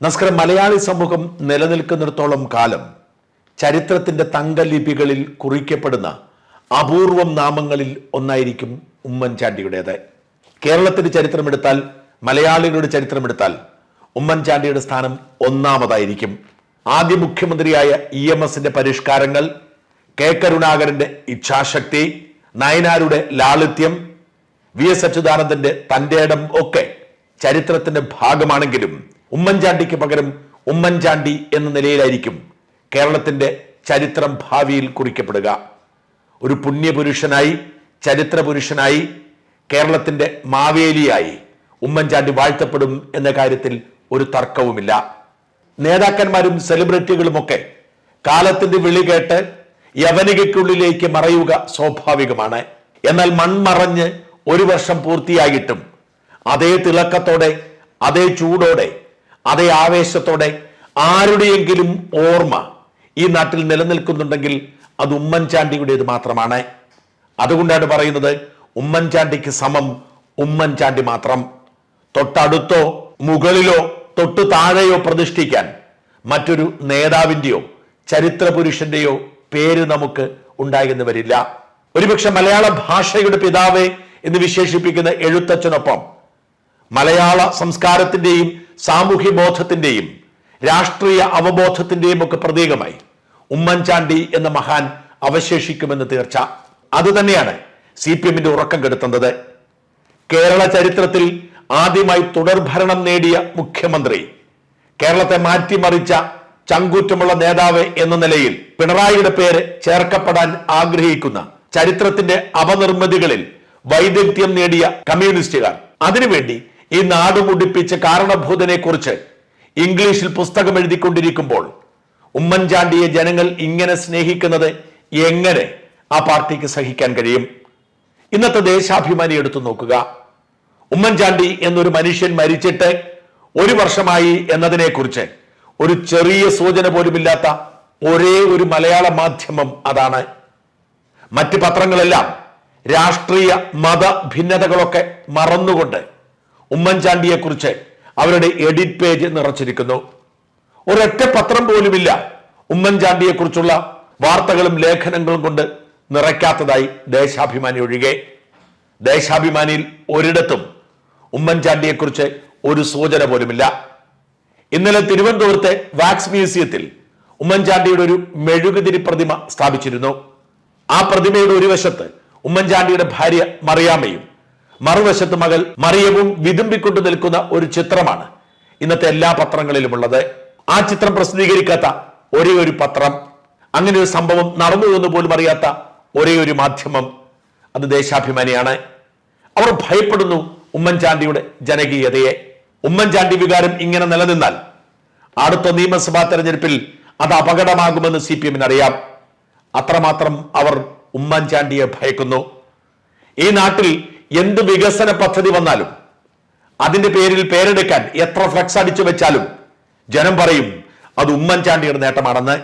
നമസ്കാരം മലയാളി സമൂഹം നിലനിൽക്കുന്നിടത്തോളം കാലം ചരിത്രത്തിന്റെ തങ്കലിപികളിൽ കുറിക്കപ്പെടുന്ന അപൂർവം നാമങ്ങളിൽ ഒന്നായിരിക്കും ഉമ്മൻചാണ്ടിയുടേത്. കേരളത്തിന്റെ ചരിത്രമെടുത്താൽ മലയാളികളുടെ ചരിത്രമെടുത്താൽ ഉമ്മൻചാണ്ടിയുടെ സ്ഥാനം ഒന്നാമതായിരിക്കും. ആദ്യ മുഖ്യമന്ത്രിയായ ഇ എം എസിന്റെ പരിഷ്കാരങ്ങൾ കെ കരുണാകരന്റെ ഇച്ഛാശക്തി നയനാരുടെ ലാളിത്യം വി എസ് അച്യുതാനന്ദന്റെ തന്റെ ഇടം ഒക്കെ ചരിത്രത്തിന്റെ ഭാഗമാണെങ്കിലും ഉമ്മൻചാണ്ടിക്ക് പകരം ഉമ്മൻചാണ്ടി എന്ന നിലയിലായിരിക്കും കേരളത്തിന്റെ ചരിത്രം ഭാവിയിൽ കുറിക്കപ്പെടുക. ഒരു പുണ്യപുരുഷനായി ചരിത്രപുരുഷനായി കേരളത്തിന്റെ മാവേലിയായി ഉമ്മൻചാണ്ടി വാഴ്ത്തപ്പെടും എന്ന കാര്യത്തിൽ ഒരു തർക്കവുമില്ല. നേതാക്കന്മാരും സെലിബ്രിറ്റികളുമൊക്കെ കാലത്തിന്റെ വിളി കേട്ട് യവനികയ്ക്കുള്ളിലേക്ക് മറയുക സ്വാഭാവികമാണ്. എന്നാൽ മൺമറഞ്ഞ് ഒരു വർഷം പൂർത്തിയായിട്ടും അതേ തിളക്കത്തോടെ അതേ ചൂടോടെ അതേ ആവേശത്തോടെ ആരുടെയെങ്കിലും ഓർമ്മ ഈ നാട്ടിൽ നിലനിൽക്കുന്നുണ്ടെങ്കിൽ അത് ഉമ്മൻചാണ്ടിയുടേത് മാത്രമാണ്. അതുകൊണ്ടാണ് പറയുന്നത് ഉമ്മൻചാണ്ടിക്ക് സമം ഉമ്മൻചാണ്ടി മാത്രം. തൊട്ടടുത്തോ മുകളിലോ തൊട്ടു താഴെയോ പ്രതിഷ്ഠിക്കാൻ മറ്റൊരു നേതാവിന്റെയോ ചരിത്രപുരുഷന്റെയോ പേര് നമുക്ക് ഉണ്ടായെന്ന് വരില്ല. ഒരുപക്ഷെ മലയാള ഭാഷയുടെ പിതാവ് എന്ന് വിശേഷിപ്പിക്കുന്ന എഴുത്തച്ഛനൊപ്പം മലയാള സംസ്കാരത്തിന്റെയും സാമൂഹ്യ ബോധത്തിന്റെയും രാഷ്ട്രീയ അവബോധത്തിന്റെയും ഒക്കെ പ്രതീകമായി ഉമ്മൻചാണ്ടി എന്ന മഹാൻ അവശേഷിക്കുമെന്ന് തീർച്ച. അത് തന്നെയാണ് സി പി എമ്മിന്റെ ഉറക്കം കെടുത്തുന്നത്. കേരള ചരിത്രത്തിൽ ആദ്യമായി തുടർഭരണം നേടിയ മുഖ്യമന്ത്രി കേരളത്തെ മാറ്റിമറിച്ച ചങ്കൂറ്റമുള്ള നേതാവ് എന്ന നിലയിൽ പിണറായിയുടെ പേര് ചേർക്കപ്പെടാൻ ആഗ്രഹിക്കുന്ന ചരിത്രത്തിന്റെ അപനിർമ്മിതികളിൽ വൈദഗ്ധ്യം നേടിയ കമ്മ്യൂണിസ്റ്റുകാർ. അതിനുവേണ്ടി ഈ നാട് മുടിപ്പിച്ച കാരണഭൂതനെ കുറിച്ച് ഇംഗ്ലീഷിൽ പുസ്തകം എഴുതിക്കൊണ്ടിരിക്കുമ്പോൾ ഉമ്മൻചാണ്ടിയെ ജനങ്ങൾ ഇങ്ങനെ സ്നേഹിക്കുന്നത് എങ്ങനെ ആ പാർട്ടിക്ക് സഹിക്കാൻ കഴിയും? ഇന്നത്തെ ദേശാഭിമാനി എടുത്തു നോക്കുക. ഉമ്മൻചാണ്ടി എന്നൊരു മനുഷ്യൻ മരിച്ചിട്ട് ഒരു വർഷമായി എന്നതിനെക്കുറിച്ച് ഒരു ചെറിയ സൂചന പോലുമില്ലാത്ത ഒരേ ഒരു മലയാള മാധ്യമം അതാണ്. മറ്റ് പത്രങ്ങളെല്ലാം രാഷ്ട്രീയ മത ഭിന്നതകളൊക്കെ മറന്നുകൊണ്ട് ഉമ്മൻചാണ്ടിയെ കുറിച്ച് അവരുടെ എഡിറ്റ് പേജ് നിറച്ചിരിക്കുന്നു. ഒരൊറ്റ പത്രം പോലുമില്ല ഉമ്മൻചാണ്ടിയെ കുറിച്ചുള്ള വാർത്തകളും ലേഖനങ്ങളും കൊണ്ട് നിറയ്ക്കാത്തതായി ദേശാഭിമാനി ഒഴികെ. ദേശാഭിമാനിയിൽ ഒരിടത്തും ഉമ്മൻചാണ്ടിയെ കുറിച്ച് ഒരു സൂചന പോലുമില്ല. ഇന്നലെ തിരുവനന്തപുരത്തെ വാക്സ് മ്യൂസിയത്തിൽ ഉമ്മൻചാണ്ടിയുടെ ഒരു മെഴുകുതിരി പ്രതിമ സ്ഥാപിച്ചിരുന്നു. ആ പ്രതിമയുടെ ഒരു വശത്ത് ഉമ്മൻചാണ്ടിയുടെ ഭാര്യ മറിയാമ്മയും മറുവശത്ത് മകൾ മറിയവും വിതുമ്പിക്കൊണ്ടു നിൽക്കുന്ന ഒരു ചിത്രമാണ്. ഇന്നത്തെ എല്ലാ പത്രങ്ങളിലുമുള്ളത്. ആ ചിത്രം പ്രസിദ്ധീകരിക്കാത്ത ഒരേ ഒരു പത്രം അങ്ങനെ ഒരു സംഭവം നടന്നു എന്ന് പോലും അറിയാത്ത ഒരേ ഒരു മാധ്യമം. അത് ദേശാഭിമാനിയാണ്. അവർ ഭയപ്പെടുന്നു ഉമ്മൻചാണ്ടിയുടെ ജനകീയതയെ. ഉമ്മൻചാണ്ടി വികാരം ഇങ്ങനെ നിലനിന്നാൽ അടുത്ത നിയമസഭാ തെരഞ്ഞെടുപ്പിൽ അത് അപകടമാകുമെന്ന് സി പി എമ്മിന് അറിയാം അത്രമാത്രം അവർ ഉമ്മൻചാണ്ടിയെ ഭയക്കുന്നു. ഈ നാട്ടിൽ എന്ത് വികസന പദ്ധതി വന്നാലും അതിന്റെ പേരിൽ പേരെടുക്കാൻ എത്ര ഫ്ലക്സ് അടിച്ചു വെച്ചാലും ജനം പറയും അത് ഉമ്മൻചാണ്ടിയുടെ നേട്ടമാണെന്ന്.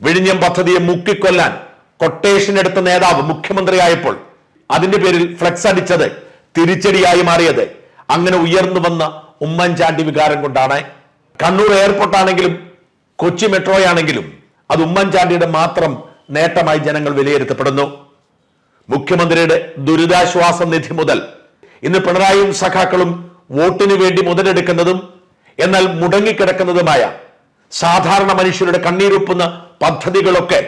വിഴിഞ്ഞം പദ്ധതിയെ മുക്കിക്കൊല്ലാൻ കൊട്ടേഷൻ എടുത്ത നേതാവ് മുഖ്യമന്ത്രിയായപ്പോൾ അതിന്റെ പേരിൽ ഫ്ലക്സ് അടിച്ചത് തിരിച്ചടിയായി മാറിയത് അങ്ങനെ ഉയർന്നു വന്ന ഉമ്മൻചാണ്ടി വികാരം കൊണ്ടാണ്. കണ്ണൂർ എയർപോർട്ട് ആണെങ്കിലും കൊച്ചി മെട്രോയാണെങ്കിലും അത് ഉമ്മൻചാണ്ടിയുടെ മാത്രം നേട്ടമായി ജനങ്ങൾ വിലയിരുത്തപ്പെടുന്നു. മുഖ്യമന്ത്രിയുടെ ദുരിതാശ്വാസ നിധി മുതൽ ഇന്ന് പിണറായിയും സഖാക്കളും വോട്ടിനു വേണ്ടി മുതലെടുക്കുന്നതും എന്നാൽ മുടങ്ങിക്കിടക്കുന്നതുമായ സാധാരണ മനുഷ്യരുടെ കണ്ണീരൊപ്പുന്ന പദ്ധതികളൊക്കെ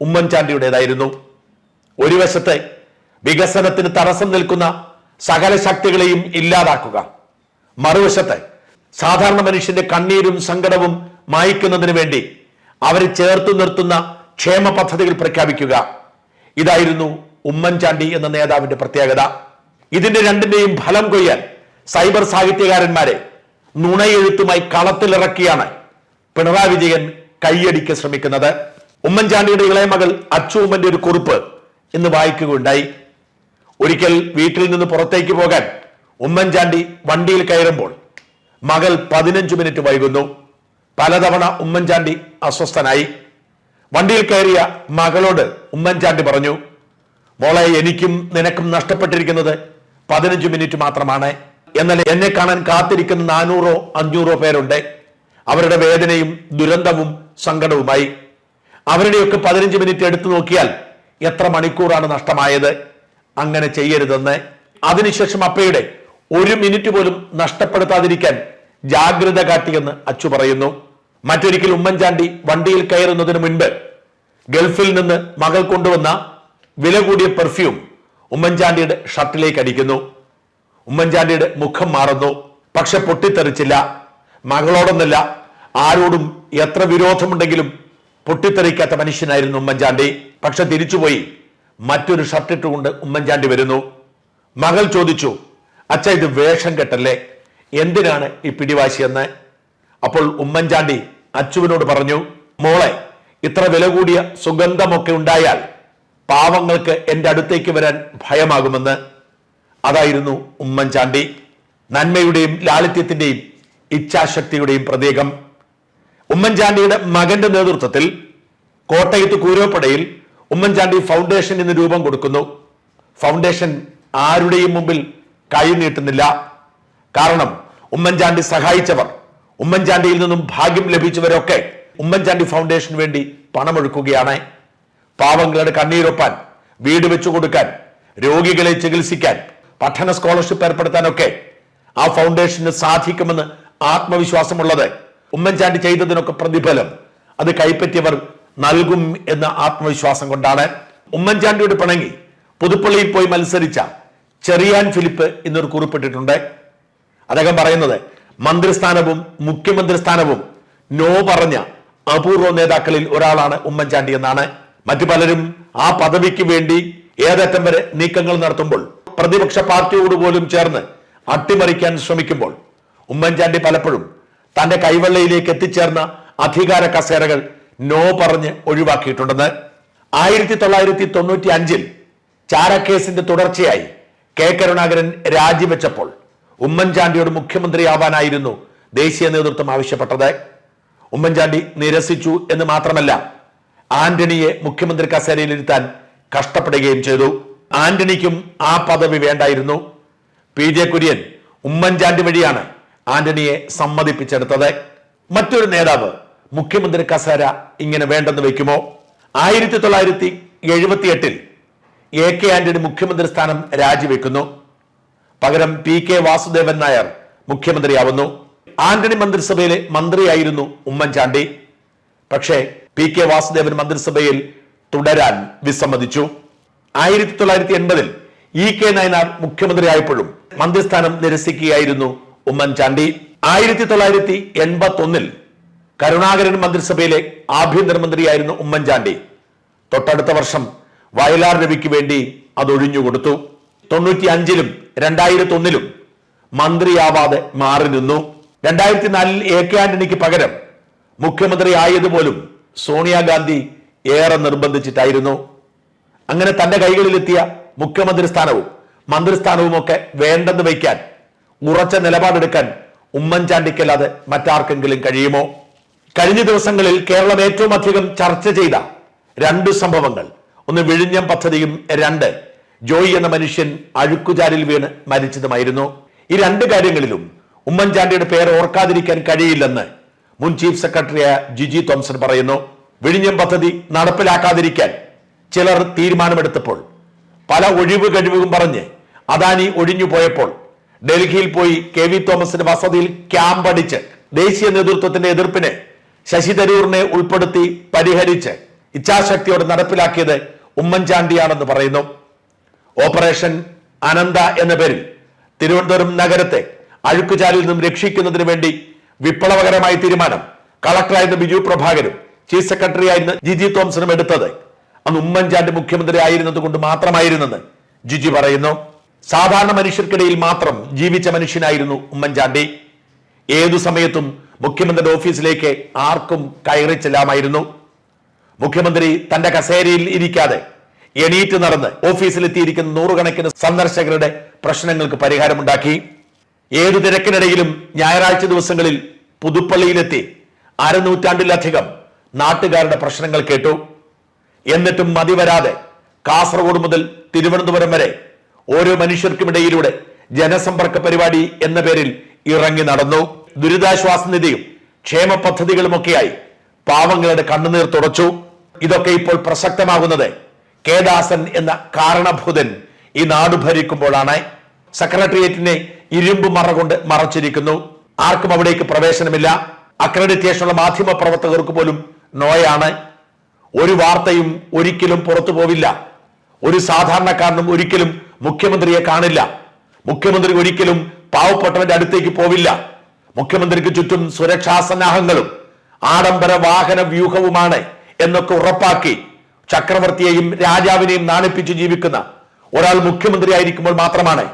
ഉമ്മൻചാണ്ടിയുടേതായിരുന്നു. ഒരു വശത്ത് വികസനത്തിന് തടസ്സം നിൽക്കുന്ന സകല ശക്തികളെയും ഇല്ലാതാക്കുക. മറുവശത്തെ സാധാരണ മനുഷ്യന്റെ കണ്ണീരും സങ്കടവും മായ്ക്കുന്നതിന് വേണ്ടി അവരെ ചേർത്തു നിർത്തുന്ന ക്ഷേമ പദ്ധതികൾ പ്രഖ്യാപിക്കുക. ഇതായിരുന്നു ഉമ്മൻചാണ്ടി എന്ന നേതാവിന്റെ പ്രത്യേകത. ഇതിന്റെ രണ്ടിന്റെയും ഫലം കൊയ്യാൻ സൈബർ സാഹിത്യകാരന്മാരെ നുണയെഴുത്തുമായി കളത്തിലിറക്കിയാണ് പിണറായി വിജയൻ കൈയടിക്ക് ശ്രമിക്കുന്നത്. ഉമ്മൻചാണ്ടിയുടെ ഇളയ മകൾ അച്ചു ഉമ്മന്റെ ഒരു കുറിപ്പ് ഇന്ന് വായിക്കുകയുണ്ടായി. ഒരിക്കൽ വീട്ടിൽ നിന്ന് പുറത്തേക്ക് പോകാൻ ഉമ്മൻചാണ്ടി വണ്ടിയിൽ കയറുമ്പോൾ മകൾ പതിനഞ്ചു മിനിറ്റ് വൈകുന്നു. പലതവണ ഉമ്മൻചാണ്ടി അസ്വസ്ഥനായി. വണ്ടിയിൽ കയറിയ മകളോട് ഉമ്മൻചാണ്ടി പറഞ്ഞു മോളെ എനിക്കും നിനക്കും നഷ്ടപ്പെട്ടിരിക്കുന്നത് പതിനഞ്ച് മിനിറ്റ് മാത്രമാണ്. എന്നാൽ എന്നെ കാണാൻ കാത്തിരിക്കുന്ന നാനൂറോ അഞ്ഞൂറോ പേരുണ്ട്. അവരുടെ വേദനയും ദുരന്തവും സങ്കടവുമായി. അവരുടെയൊക്കെ പതിനഞ്ച് മിനിറ്റ് എടുത്തു നോക്കിയാൽ എത്ര മണിക്കൂറാണ് നഷ്ടമായത്? അങ്ങനെ ചെയ്യരുതെന്ന്. അതിനുശേഷം അപ്പയുടെ ഒരു മിനിറ്റ് പോലും നഷ്ടപ്പെടുത്താതിരിക്കാൻ ജാഗ്രത കാട്ടിയെന്ന് അച്ചു പറയുന്നു. മറ്റൊരിക്കൽ ഉമ്മൻചാണ്ടി വണ്ടിയിൽ കയറുന്നതിന് മുൻപ് ഗൾഫിൽ നിന്ന് മകൾ കൊണ്ടുവന്ന വില കൂടിയ പെർഫ്യൂം ഉമ്മൻചാണ്ടിയുടെ ഷർട്ടിലേക്ക് അടിക്കുന്നു. ഉമ്മൻചാണ്ടിയുടെ മുഖം മാറുന്നു. പക്ഷെ പൊട്ടിത്തെറിച്ചില്ല. മകളോടൊന്നല്ല ആരോടും എത്ര വിരോധമുണ്ടെങ്കിലും പൊട്ടിത്തെറിക്കാത്ത മനുഷ്യനായിരുന്നു ഉമ്മൻചാണ്ടി. പക്ഷെ തിരിച്ചുപോയി മറ്റൊരു ഷർട്ട് ഇട്ടുകൊണ്ട് ഉമ്മൻചാണ്ടി വരുന്നു. മകൾ ചോദിച്ചു അച്ഛ ഇത് വേഷം കെട്ടല്ലേ? എന്തിനാണ് ഈ പിടിവാശിയെന്ന്? അപ്പോൾ ഉമ്മൻചാണ്ടി അച്ചുവിനോട് പറഞ്ഞു മോളെ ഇത്ര വില കൂടിയ സുഗന്ധമൊക്കെ ഉണ്ടായാൽ പാവങ്ങൾക്ക് എന്റെ അടുത്തേക്ക് വരാൻ ഭയമാകുമെന്ന്. അതായിരുന്നു ഉമ്മൻചാണ്ടി. നന്മയുടെയും ലാളിത്യത്തിന്റെയും ഇച്ഛാശക്തിയുടെയും പ്രതീകം. ഉമ്മൻചാണ്ടിയുടെ മകന്റെ നേതൃത്വത്തിൽ കോട്ടയത്ത് കൂരോപ്പടയിൽ ഉമ്മൻചാണ്ടി ഫൗണ്ടേഷൻ എന്ന് രൂപം കൊടുക്കുന്നു. ഫൗണ്ടേഷൻ ആരുടെയും മുമ്പിൽ കൈ നീട്ടുന്നില്ല. കാരണം ഉമ്മൻചാണ്ടി സഹായിച്ചവർ ഉമ്മൻചാണ്ടിയിൽ നിന്നും ഭാഗ്യം ലഭിച്ചവരൊക്കെ ഉമ്മൻചാണ്ടി ഫൗണ്ടേഷന് വേണ്ടി പണമൊഴുക്കുകയാണ്. പാവങ്ങളുടെ കണ്ണീരൊപ്പാൻ വീട് വെച്ചു കൊടുക്കാൻ രോഗികളെ ചികിത്സിക്കാൻ പഠന സ്കോളർഷിപ്പ് ഏർപ്പെടുത്താനൊക്കെ ആ ഫൗണ്ടേഷന് സാധിക്കുമെന്ന് ആത്മവിശ്വാസമുള്ളത്. ഉമ്മൻചാണ്ടി ചെയ്തതിനൊക്കെ പ്രതിഫലം അത് കൈപ്പറ്റിയവർ നൽകും എന്ന ആത്മവിശ്വാസം കൊണ്ടാണ്. ഉമ്മൻചാണ്ടിയോട് പിണങ്ങി പുതുപ്പള്ളിയിൽ പോയി മത്സരിച്ച ചെറിയാൻ ഫിലിപ്പ് എന്നൊരു കുറിപ്പിട്ടിട്ടുണ്ട്. അദ്ദേഹം പറയുന്നത് മന്ത്രിസ്ഥാനവും മുഖ്യമന്ത്രി സ്ഥാനവും നോ പറഞ്ഞ അപൂർവ നേതാക്കളിൽ ഒരാളാണ് ഉമ്മൻചാണ്ടി എന്നാണ്. മറ്റു പലരും ആ പദവിക്ക് വേണ്ടി ഏതറ്റം വരെ നീക്കങ്ങൾ നടത്തുമ്പോൾ പ്രതിപക്ഷ പാർട്ടിയോട് പോലും ചേർന്ന് അട്ടിമറിക്കാൻ ശ്രമിക്കുമ്പോൾ ഉമ്മൻചാണ്ടി പലപ്പോഴും തന്റെ കൈവെള്ളയിലേക്ക് എത്തിച്ചേർന്ന അധികാര കസേരകൾ നോ പറഞ്ഞ് ഒഴിവാക്കിയിട്ടുണ്ടെന്ന് ആയിരത്തി തൊള്ളായിരത്തി തൊണ്ണൂറ്റി അഞ്ചിൽ ചാരക്കേസിന്റെ തുടർച്ചയായി കെ കരുണാകരൻ രാജിവെച്ചപ്പോൾ ഉമ്മൻചാണ്ടിയോട് മുഖ്യമന്ത്രിയാവാനായിരുന്നു ദേശീയ നേതൃത്വം ആവശ്യപ്പെട്ടത്. ഉമ്മൻചാണ്ടി നിരസിച്ചു എന്ന് മാത്രമല്ല ആന്റണിയെ മുഖ്യമന്ത്രി കസേരയിലിരുത്താൻ കഷ്ടപ്പെടുകയും ചെയ്തു. ആന്റണിക്കും ആ പദവി വേണ്ടായിരുന്നു. പി ജെ കുര്യൻ ഉമ്മൻചാണ്ടി വഴിയാണ് ആന്റണിയെ സമ്മതിപ്പിച്ചെടുത്തത്. മറ്റൊരു നേതാവ് മുഖ്യമന്ത്രി കസേര ഇങ്ങനെ വേണ്ടെന്ന് വെക്കുമോ ആയിരത്തി തൊള്ളായിരത്തി എഴുപത്തി എട്ടിൽ എ കെ ആന്റണി മുഖ്യമന്ത്രി സ്ഥാനം രാജിവെക്കുന്നു. പകരം പി കെ വാസുദേവൻ നായർ മുഖ്യമന്ത്രിയാവുന്നു. ആന്റണി മന്ത്രിസഭയിലെ മന്ത്രിയായിരുന്നു ഉമ്മൻചാണ്ടി. പക്ഷേ പി കെ വാസുദേവൻ മന്ത്രിസഭയിൽ തുടരാൻ വിസമ്മതിച്ചു. ആയിരത്തി തൊള്ളായിരത്തി എൺപതിൽ ഇ കെ നയനാർ മുഖ്യമന്ത്രിയായപ്പോഴും മന്ത്രിസ്ഥാനം നിരസിക്കുകയായിരുന്നു ഉമ്മൻചാണ്ടി. ആയിരത്തി തൊള്ളായിരത്തി എൺപത്തി ഒന്നിൽ കരുണാകരൻ മന്ത്രിസഭയിലെ ആഭ്യന്തരമന്ത്രിയായിരുന്നു ഉമ്മൻചാണ്ടി. തൊട്ടടുത്ത വർഷം വയലാർ രവിക്ക് വേണ്ടി അതൊഴിഞ്ഞുകൊടുത്തു. തൊണ്ണൂറ്റി അഞ്ചിലും രണ്ടായിരത്തി ഒന്നിലും മന്ത്രിയാവാതെ മാറി നിന്നു. രണ്ടായിരത്തി നാലിൽ എ കെ ആന്റണിക്ക് പകരം മുഖ്യമന്ത്രി ആയതുപോലും സോണിയാഗാന്ധി ഏറെ നിർബന്ധിച്ചിട്ടായിരുന്നു. അങ്ങനെ തന്റെ കൈകളിലെത്തിയ മുഖ്യമന്ത്രി സ്ഥാനവും മന്ത്രിസ്ഥാനവും ഒക്കെ വേണ്ടെന്ന് വയ്ക്കാൻ ഉറച്ച നിലപാടെടുക്കാൻ ഉമ്മൻചാണ്ടിക്കല്ലാതെ മറ്റാർക്കെങ്കിലും കഴിയുമോ? കഴിഞ്ഞ ദിവസങ്ങളിൽ കേരളം ഏറ്റവും അധികം ചർച്ച ചെയ്ത രണ്ട് സംഭവങ്ങൾ. ഒന്ന് വിഴിഞ്ഞം പദ്ധതിയും രണ്ട് ജോയി എന്ന മനുഷ്യൻ അഴുക്കുചാലിൽ വീണ് മരിച്ചതുമായിരുന്നു. ഈ രണ്ട് കാര്യങ്ങളിലും ഉമ്മൻചാണ്ടിയുടെ പേര് ഓർക്കാതിരിക്കാൻ കഴിയില്ലെന്ന് മുൻ ചീഫ് സെക്രട്ടറിയായ ജിജി തോംസൺ പറയുന്നു വിഴിഞ്ഞം പദ്ധതി നടപ്പിലാക്കാതിരിക്കാൻ ചിലർ തീരുമാനമെടുത്തപ്പോൾ പല ഒഴിവ് കഴിവുകളും പറഞ്ഞ് അദാനി ഒഴിഞ്ഞു പോയപ്പോൾ ഡൽഹിയിൽ പോയി കെ വി തോമസിന്റെ വസതിയിൽ ക്യാമ്പ് അടിച്ച് ദേശീയ നേതൃത്വത്തിന്റെ എതിർപ്പിനെ ശശി തരൂറിനെ ഉൾപ്പെടുത്തി പരിഹരിച്ച് ഇച്ഛാശക്തിയോടെ നടപ്പിലാക്കിയത് ഉമ്മൻചാണ്ടിയാണെന്ന് പറയുന്നു. ഓപ്പറേഷൻ അനന്ത എന്ന പേരിൽ തിരുവനന്തപുരം നഗരത്തെ അഴുക്കുചാലിൽ നിന്നും രക്ഷിക്കുന്നതിന് വേണ്ടി വിപ്ലവകരമായ തീരുമാനം. കളക്ടറായിരുന്ന ബിജു പ്രഭാകരും ചീഫ് സെക്രട്ടറി ആയിരുന്ന ജിജി തോംസണും എടുത്തത്. അന്ന് ഉമ്മൻചാണ്ടി മുഖ്യമന്ത്രി ആയിരുന്നത് കൊണ്ട് മാത്രമായിരുന്നെന്ന് ജിജി പറയുന്നു. സാധാരണ മനുഷ്യർക്കിടയിൽ മാത്രം ജീവിച്ച മനുഷ്യനായിരുന്നു ഉമ്മൻചാണ്ടി. ഏതു സമയത്തും മുഖ്യമന്ത്രിയുടെ ഓഫീസിലേക്ക് ആർക്കും കയറി ചെല്ലാമായിരുന്നു. മുഖ്യമന്ത്രി തന്റെ കസേരയിൽ ഇരിക്കാതെ എണീറ്റ് നടന്ന് ഓഫീസിലെത്തിയിരിക്കുന്ന നൂറുകണക്കിന് സന്ദർശകരുടെ പ്രശ്നങ്ങൾക്ക് പരിഹാരമുണ്ടാക്കി. ഏതു തിരക്കിനിടയിലും ഞായറാഴ്ച ദിവസങ്ങളിൽ പുതുപ്പള്ളിയിലെത്തി. അരനൂറ്റാണ്ടിലധികം നാട്ടുകാരുടെ പ്രശ്നങ്ങൾ കേട്ടു. എന്നിട്ടും മതി വരാതെ കാസർഗോഡ് മുതൽ തിരുവനന്തപുരം വരെ ഓരോ മനുഷ്യർക്കുമിടയിലൂടെ ജനസമ്പർക്ക പരിപാടി എന്ന പേരിൽ ഇറങ്ങി നടന്നു. ദുരിതാശ്വാസ നിധിയും ക്ഷേമ പദ്ധതികളുമൊക്കെയായി പാവങ്ങളുടെ കണ്ണുനീർ തുടച്ചു. ഇതൊക്കെ ഇപ്പോൾ പ്രസക്തമാകുന്നത് കേദാസൻ എന്ന കാരണഭൂതൻ ഈ നാട് ഭരിക്കുമ്പോഴാണ്. സെക്രട്ടേറിയറ്റിനെ ഇരുമ്പ് മറ കൊണ്ട് മറച്ചിരിക്കുന്നു. ആർക്കും അവിടേക്ക് പ്രവേശനമില്ല. അക്രഡിറ്റേഷനുള്ള മാധ്യമ പ്രവർത്തകർക്ക് പോലും നോയാണ്. ഒരു വാർത്തയും ഒരിക്കലും പുറത്തു പോവില്ല. ഒരു സാധാരണക്കാരനും ഒരിക്കലും മുഖ്യമന്ത്രിയെ കാണില്ല. മുഖ്യമന്ത്രി ഒരിക്കലും പാവപ്പെട്ടവന്റെ അടുത്തേക്ക് പോവില്ല. മുഖ്യമന്ത്രിക്ക് ചുറ്റും സുരക്ഷാ സന്നാഹങ്ങളും ആഡംബര വാഹന വ്യൂഹവുമാണ് എന്നൊക്കെ ഉറപ്പാക്കി ചക്രവർത്തിയെയും രാജാവിനെയും നാണിപ്പിച്ച് ജീവിക്കുന്ന ഒരാൾ മുഖ്യമന്ത്രി ആയിരിക്കുമ്പോൾ മാത്രമാണ്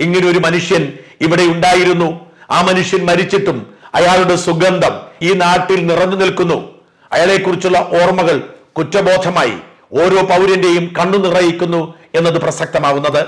ഇങ്ങനെ ഒരു മനുഷ്യൻ ഇവിടെ ഉണ്ടായിരുന്നു. ആ മനുഷ്യൻ മരിച്ചിട്ടും അയാളുടെ സുഗന്ധം ഈ നാട്ടിൽ നിറഞ്ഞു നിൽക്കുന്നു. അയാളെക്കുറിച്ചുള്ള ഓർമ്മകൾ കുറ്റബോധമായി ഓരോ പൗരന്റെയും കണ്ണു നിറയിക്കുന്നു എന്നത് പ്രസക്തമാവുന്നത്.